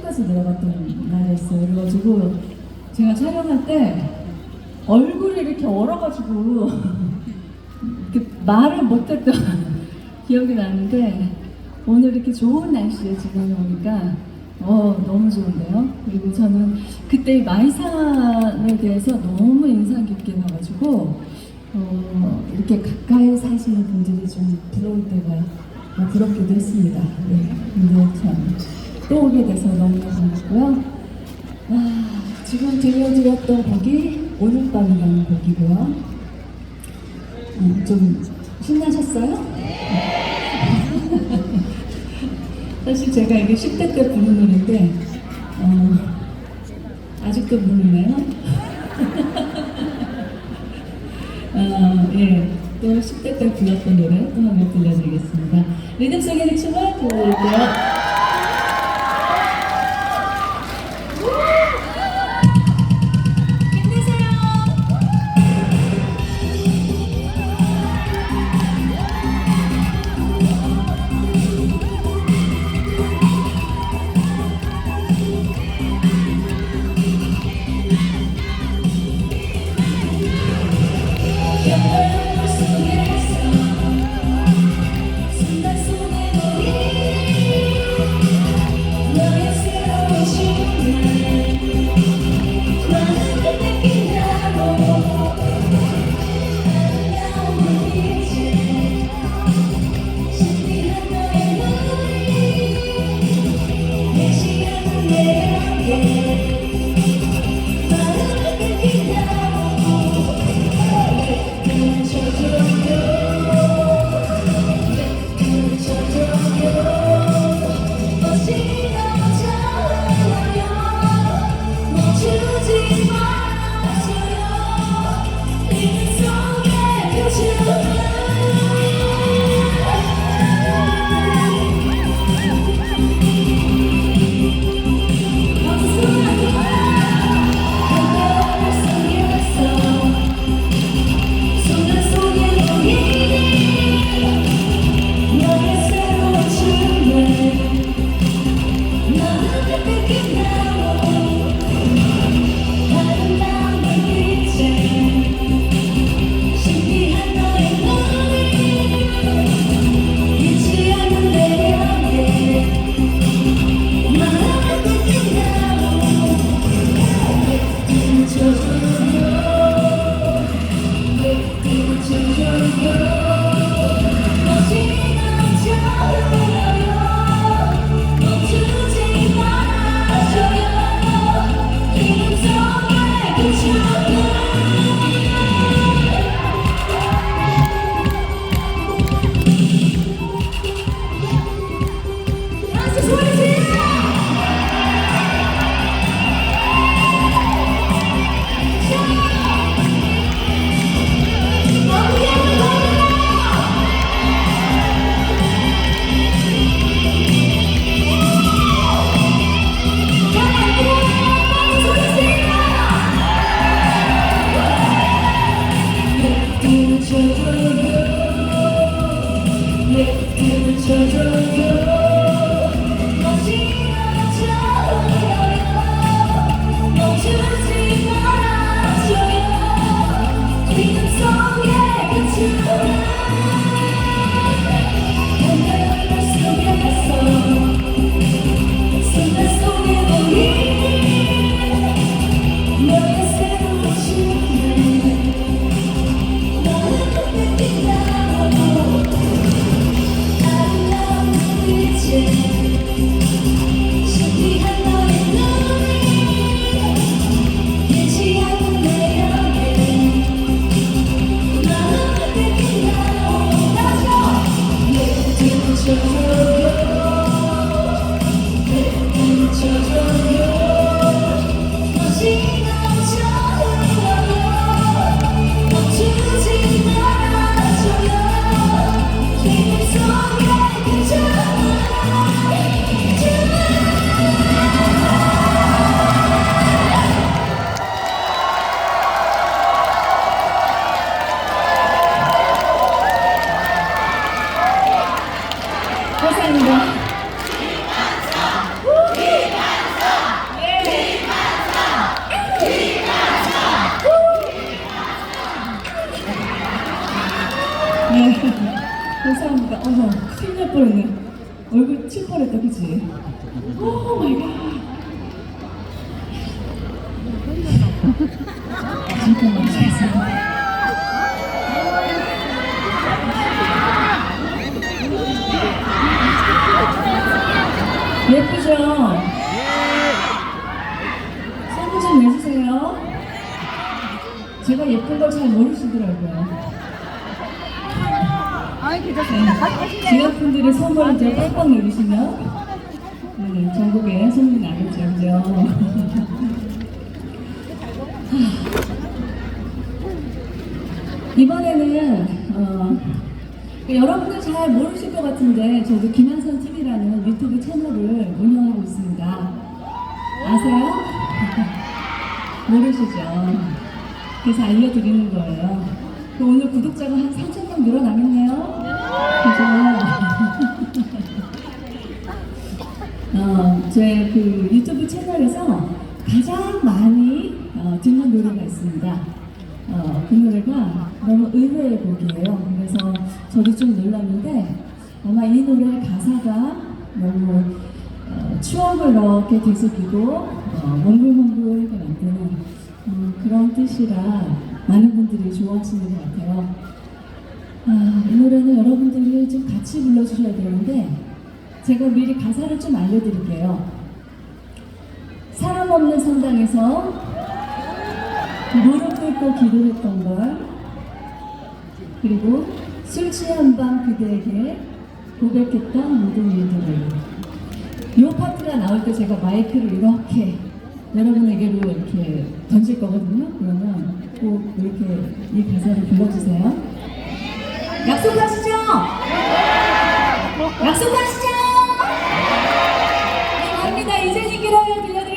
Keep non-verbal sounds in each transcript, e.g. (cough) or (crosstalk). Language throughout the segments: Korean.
17도까지 내려갔던 날이었어요. 그래가지고 제가 촬영할 때 얼굴이 이렇게 얼어가지고 (laughs) 이렇게 말을 못했던 (laughs) 기억이 나는데 오늘 이렇게 좋은 날씨에 지금 오니까 어 너무 좋은데요. 그리고 저는 그때 마이산에 대해서 너무 인상 깊게 봐가지고 어 이렇게 가까이 사시는 분들이 좀 부러울 때가 어, 부럽기도 했습니다. 네, 근데 참 또 오게 돼서 너무 반갑고요. 아, 지금 들려드렸던 곡이 오늘 밤이라는 곡이고요. 음, 좀 신나셨어요? (laughs) 사실 제가 이게 10대 때 부른 노래인데 어, 아직도 부르네요. (laughs) 어, 예, 또 10대 때 불렀던 노래 또 한번 들려드리겠습니다. 리듬 속의 춤을 보여드릴게요. 네, 전국에 소문이 나겠죠, 그죠? 이번에는 어, 여러분들 잘 모르실 것 같은데 저도 김한선 TV라는 유튜브 채널을 운영하고 있습니다. 아세요? (laughs) 모르시죠? 그래서 알려드리는 거예요. 그 오늘 구독자가 한 3천 명 늘어나겠네요. 그죠? 어, 제그 유튜브 채널에서 가장 많이 어, 듣는 노래가 있습니다. 어, 그 노래가 너무 의외의 곡이에요. 그래서 저도 좀 놀랐는데 아마 이 노래 가사가 너무 어, 추억을 이렇게 되새기고 어, 몽글몽글하게 만드는 어, 그런 뜻이라 많은 분들이 좋아하시는 것 같아요. 아, 이 노래는 여러분들이 좀 같이 불러주셔야 되는데 제가 미리 가사를 좀 알려드릴게요. 사람 없는 성당에서 무릎 꿇고 기도했던 걸 그리고 술 취한 밤 그대에게 고백했던 모든 일들을 이 파트가 나올 때 제가 마이크를 이렇게 여러분에게로 이렇게 던질 거거든요. 그러면 꼭 이렇게 이 가사를 불러주세요. 약속하시죠? 약속하시죠? 갑니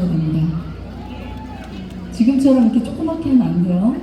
주셔야 됩니다. 지금처럼 이렇게 조그맣게 하면 안 돼요.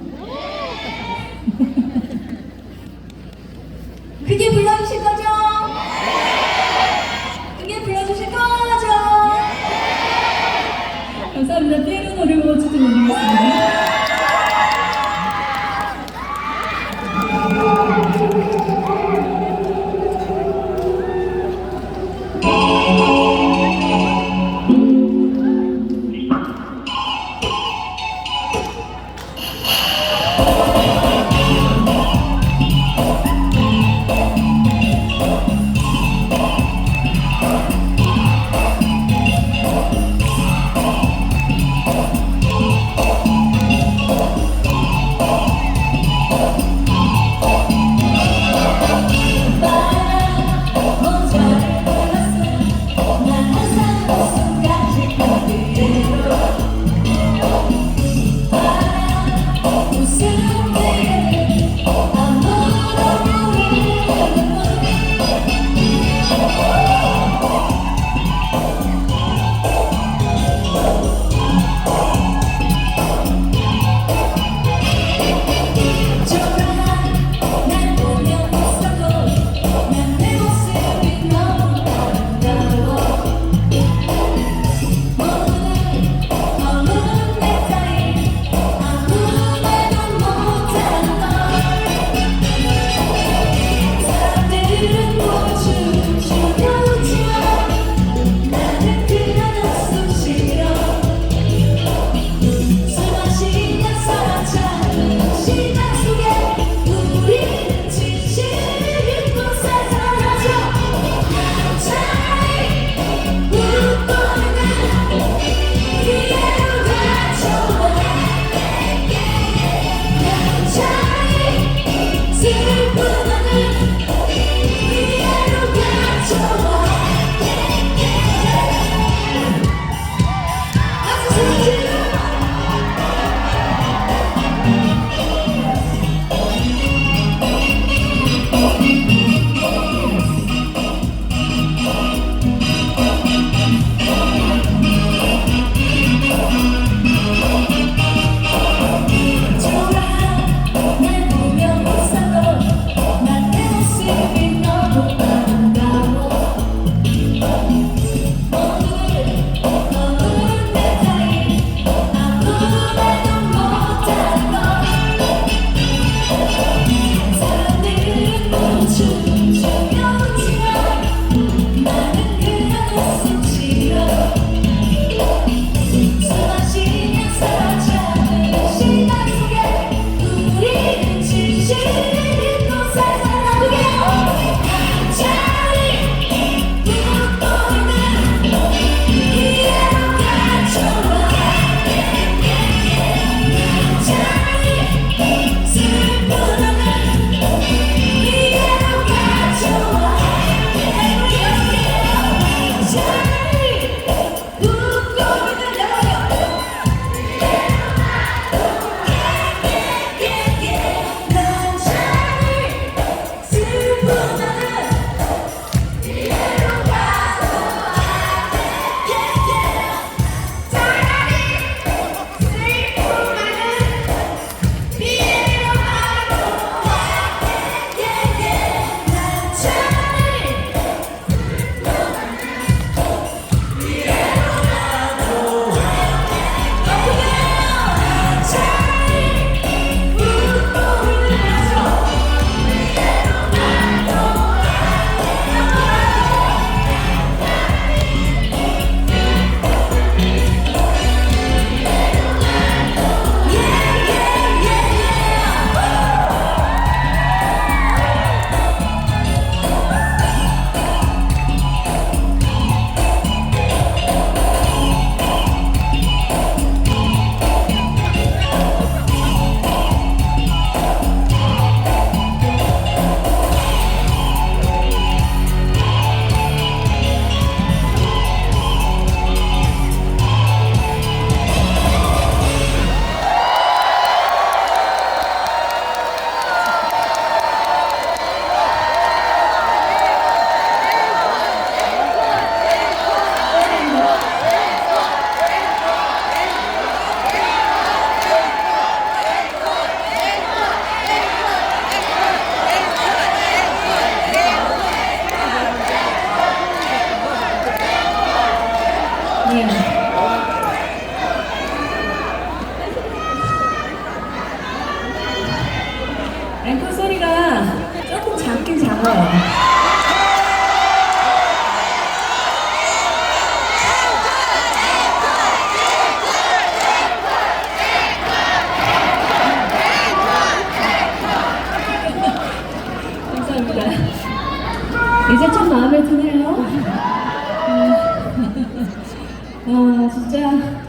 아, 진짜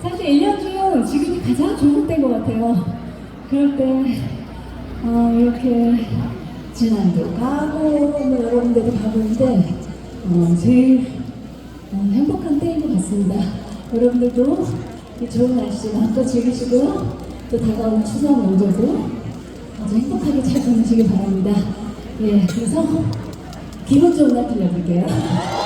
사실 1년 중 지금이 가장 좋은 때인 것 같아요. 그럴 때 어, 이렇게 지난도 가고 뭐 여러분들도 가보는데 어, 제일 어, 행복한 때인 것 같습니다. 여러분들도 이 좋은 날씨 마음껏 즐기시고 또 다가오는 추석 명절도 아주 행복하게 잘 보내시길 바랍니다. 예, 그래서 기분 좋은 날 들려드릴게요.